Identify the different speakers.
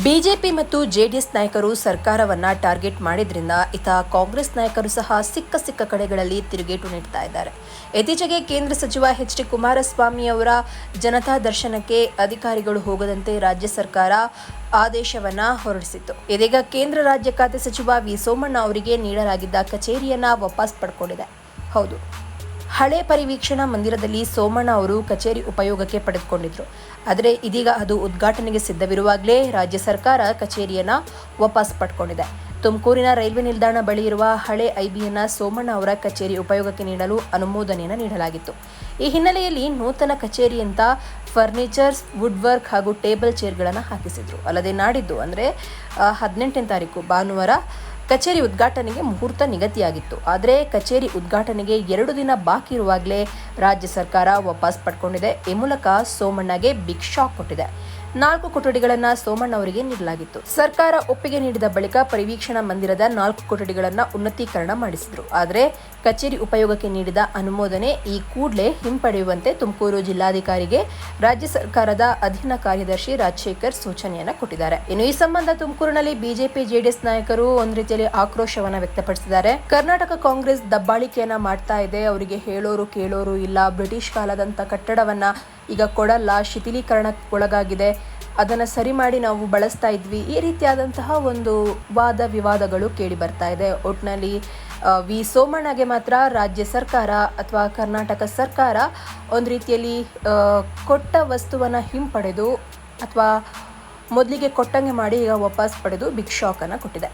Speaker 1: BJP ಮತ್ತು JDS ನಾಯಕರು ಸರ್ಕಾರವನ್ನ ಟಾರ್ಗೆಟ್ ಮಾಡಿದ್ರಿಂದ ಇತ ಕಾಂಗ್ರೆಸ್ ನಾಯಕರು ಸಹ ಸಿಕ್ಕ ಸಿಕ್ಕ ಕಡೆಗಳಲ್ಲಿ ತಿರುಗೇಟು ನೀಡ್ತಾ ಇದ್ದಾರೆ. ಇತ್ತೀಚೆಗೆ ಕೇಂದ್ರ ಸಚಿವ ಎಚ್ ಡಿ ಕುಮಾರಸ್ವಾಮಿ ಅವರ ಜನತಾ ದರ್ಶನಕ್ಕೆ ಅಧಿಕಾರಿಗಳು ಹೋಗದಂತೆ ರಾಜ್ಯ ಸರ್ಕಾರ ಆದೇಶವನ್ನ ಹೊರಡಿಸಿತ್ತು. ಇದೀಗ ಕೇಂದ್ರ ರಾಜ್ಯ ಖಾತೆ ಸಚಿವ ವಿ ಸೋಮಣ್ಣ ಅವರಿಗೆ ನೀಡಲಾಗಿದ್ದ ಕಚೇರಿಯನ್ನ ವಾಪಸ್ ಪಡ್ಕೊಂಡಿದೆ. ಹೌದು. ಹಳೆ ಪರಿವೀಕ್ಷಣಾ ಮಂದಿರದಲ್ಲಿ ಸೋಮಣ್ಣ ಅವರು ಕಚೇರಿ ಉಪಯೋಗಕ್ಕೆ ಪಡೆದುಕೊಂಡಿದ್ರು. ಆದರೆ ಇದೀಗ ಅದು ಉದ್ಘಾಟನೆಗೆ ಸಿದ್ಧವಿರುವಾಗಲೇ ರಾಜ್ಯ ಸರ್ಕಾರ ಕಚೇರಿಯನ್ನ ವಾಪಸ್ ಪಡ್ಕೊಂಡಿದೆ. ತುಮಕೂರಿನ ರೈಲ್ವೆ ನಿಲ್ದಾಣ ಬಳಿ ಇರುವ ಹಳೆ ಐಬಿಯನ್ನ ಸೋಮಣ್ಣ ಅವರ ಕಚೇರಿ ಉಪಯೋಗಕ್ಕೆ ನೀಡಲು ಅನುಮೋದನೆಯನ್ನು ನೀಡಲಾಗಿತ್ತು. ಈ ಹಿನ್ನೆಲೆಯಲ್ಲಿ ನೂತನ ಕಚೇರಿಯಂತ ಫರ್ನಿಚರ್ಸ್ ವುಡ್ ವರ್ಕ್ ಹಾಗೂ ಟೇಬಲ್ ಚೇರ್ಗಳನ್ನು ಹಾಕಿಸಿದ್ರು. ಅಲ್ಲದೆ ನಾಡಿದ್ದು ಅಂದರೆ ಹದಿನೆಂಟನೇ ತಾರೀಕು, ಭಾನುವಾರ ಕಚೇರಿ ಉದ್ಘಾಟನೆಗೆ ಮುಹೂರ್ತ ನಿಗದಿಯಾಗಿತ್ತು. ಆದರೆ ಕಚೇರಿ ಉದ್ಘಾಟನೆಗೆ ಎರಡು ದಿನ ಬಾಕಿ ಇರುವಾಗಲೇ ರಾಜ್ಯ ಸರ್ಕಾರ ವಾಪಸ್ ಪಡ್ಕೊಂಡಿದೆ. ಈ ಮೂಲಕ ಸೋಮಣ್ಣಗೆ ಬಿಗ್ ಶಾಕ್ ಕೊಟ್ಟಿದೆ. ನಾಲ್ಕು ಕೊಠಡಿಗಳನ್ನು ಸೋಮಣ್ಣ ಅವರಿಗೆ ನೀಡಲಾಗಿತ್ತು. ಸರ್ಕಾರ ಒಪ್ಪಿಗೆ ನೀಡಿದ ಬಳಿಕ ಪರಿವೀಕ್ಷಣಾ ಮಂದಿರದ ನಾಲ್ಕು ಕೊಠಡಿಗಳನ್ನು ಉನ್ನತೀಕರಣ ಮಾಡಿಸಿದ್ರು. ಆದರೆ ಕಚೇರಿ ಉಪಯೋಗಕ್ಕೆ ನೀಡಿದ ಅನುಮೋದನೆ ಈ ಕೂಡಲೇ ಹಿಂಪಡೆಯುವಂತೆ ತುಮಕೂರು ಜಿಲ್ಲಾಧಿಕಾರಿಗೆ ರಾಜ್ಯ ಸರ್ಕಾರದ ಅಧೀನ ಕಾರ್ಯದರ್ಶಿ ರಾಜಶೇಖರ್ ಸೂಚನೆಯನ್ನ ಕೊಟ್ಟಿದ್ದಾರೆ. ಇನ್ನು ಈ ಸಂಬಂಧ ತುಮಕೂರಿನಲ್ಲಿ ಬಿಜೆಪಿ, ಜೆಡಿಎಸ್ ನಾಯಕರು ಒಂದು ರೀತಿಯಲ್ಲಿ ಆಕ್ರೋಶವನ್ನ ವ್ಯಕ್ತಪಡಿಸಿದ್ದಾರೆ. ಕರ್ನಾಟಕ ಕಾಂಗ್ರೆಸ್ ದಬ್ಬಾಳಿಕೆಯನ್ನ ಮಾಡ್ತಾ ಇದೆ. ಅವರಿಗೆ ಹೇಳೋರು ಕೇಳೋರು ಇಲ್ಲ. ಬ್ರಿಟಿಷ್ ಕಾಲದಂತ ಕಟ್ಟಡವನ್ನ ಈಗ ಕೊಡಲ್ಲ. ಶಿಥಿಲೀಕರಣಕ್ಕೊಳಗಾಗಿದೆ. ಅದನ್ನು ಸರಿ ಮಾಡಿ ನಾವು ಬಳಸ್ತಾ ಇದ್ವಿ. ಈ ರೀತಿಯಾದಂತಹ ಒಂದು ವಾದ ವಿವಾದಗಳು ಕೇಳಿ ಬರ್ತಾ ಇದೆ. ಒಟ್ಟಿನಲ್ಲಿ ವಿ. ಸೋಮಣ್ಣಗೆ ಮಾತ್ರ ರಾಜ್ಯ ಸರ್ಕಾರ ಅಥವಾ ಕರ್ನಾಟಕ ಸರ್ಕಾರ ಒಂದು ರೀತಿಯಲ್ಲಿ ಕೊಟ್ಟ ವಸ್ತುವನ್ನು ಹಿಂಪಡೆದು ಅಥವಾ ಮೊದಲಿಗೆ ಕೊಟ್ಟಂಗೆ ಮಾಡಿ ಈಗ ವಾಪಸ್ ಪಡೆದು ಬಿಗ್ ಶಾಕನ್ನು ಕೊಟ್ಟಿದೆ.